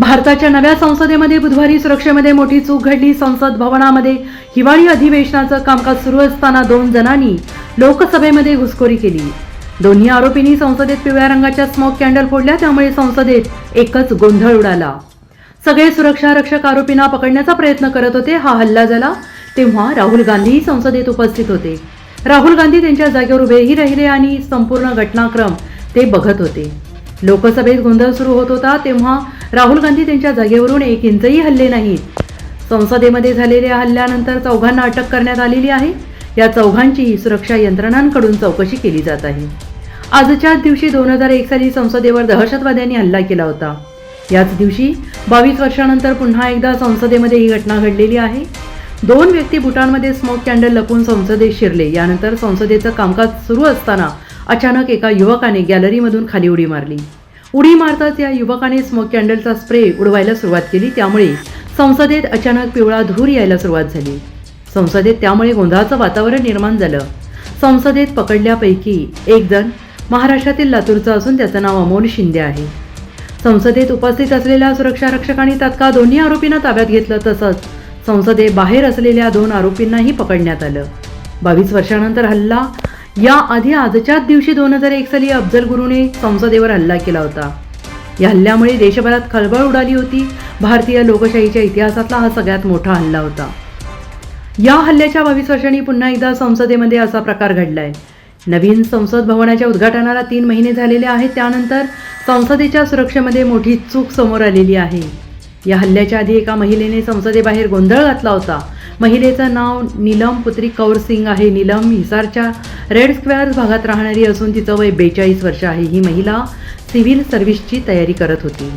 भारताच्या नव्या संसदेमध्ये बुधवारी सुरक्षेमध्ये मोठी चूक घडली. संसद भवनामध्ये हिवाळी अधिवेशनाचं कामकाज सुरू असताना दोन जणांनी लोकसभेमध्ये घुसखोरी केली. दोन्ही आरोपींनी संसदेत पिवळ्या रंगाच्या स्मोक कॅन्डल फोडल्या त्यामुळे संसदेत एकच गोंधळ उडाला. सगळे सुरक्षा रक्षक आरोपींना पकडण्याचा प्रयत्न करत होते. हा हल्ला झाला तेव्हा राहुल गांधीही संसदेत उपस्थित होते. राहुल गांधी त्यांच्या जागेवर उभेही राहिले आणि संपूर्ण घटनाक्रम ते बघत होते. लोकसभेत गोंधळ सुरू होत होता तेव्हा राहुल गांधी त्यांच्या जागेवरून एक इंचही हल्ले नाहीत. संसदेमध्ये झालेल्या हल्ल्यानंतर चौघांना अटक करण्यात आलेली आहे. या चौघांचीही सुरक्षा यंत्रणांकडून चौकशी केली जात आहे. आजच्याच दिवशी दोन हजार एक साली संसदेवर दहशतवाद्यांनी हल्ला केला होता. याच दिवशी बावीस वर्षानंतर पुन्हा एकदा संसदेमध्ये ही घटना घडलेली आहे. दोन व्यक्ती बुटांमध्ये स्मोक कॅन्डल लपून संसदेत शिरले. यानंतर संसदेचं कामकाज सुरू असताना अचानक एका युवकाने गॅलरीमधून खाली उडी मारली. उडी मारताच या युवकाने स्मोक कॅन्डलचा स्प्रे उडवायला सुरुवात केली. त्यामुळे संसदेत अचानक पिवळा धूर यायला सुरुवात झाली. संसदेत त्यामुळे गोंधळाचं वातावरण निर्माण झालं. संसदेत पकडल्यापैकी एक जण महाराष्ट्रातील लातूरचा असून त्याचं नाव अमोल शिंदे आहे. संसदेत उपस्थित असलेल्या सुरक्षा रक्षकांनी तात्काळ दोन्ही आरोपींना ताब्यात घेतलं तसंच संसदेबाहेर असलेल्या दोन आरोपींनाही पकडण्यात आलं. बावीस वर्षानंतर हल्ला या आधी आजच्याच दिवशी दोन हजार एक साली अफजल गुरुने संसदेवर हल्ला केला होता. या हल्ल्यामुळे देशभरात खळबळ उडाली होती. भारतीय लोकशाहीच्या इतिहासातला हा सगळ्यात मोठा हल्ला होता. या हल्ल्याच्या बावीस वर्षांनी पुन्हा एकदा संसदेमध्ये असा प्रकार घडलाय. नवीन संसद भवनाच्या उद्घाटनाला तीन महिने झालेले आहेत. त्यानंतर संसदेच्या सुरक्षेमध्ये मोठी चूक समोर आलेली आहे. या हल्ल्याच्या आधी एका महिलेने संसदेबाहेर गोंधळ घातला होता. महिलेचं नाव नीलम पुत्री कौर सिंग आहे. नीलम हिसारच्या रेड स्क्वेअर भागात राहणारी असून तिचं वय बेचाळीस वर्ष आहे. ही महिला सिव्हिल सर्व्हिसची तयारी करत होती.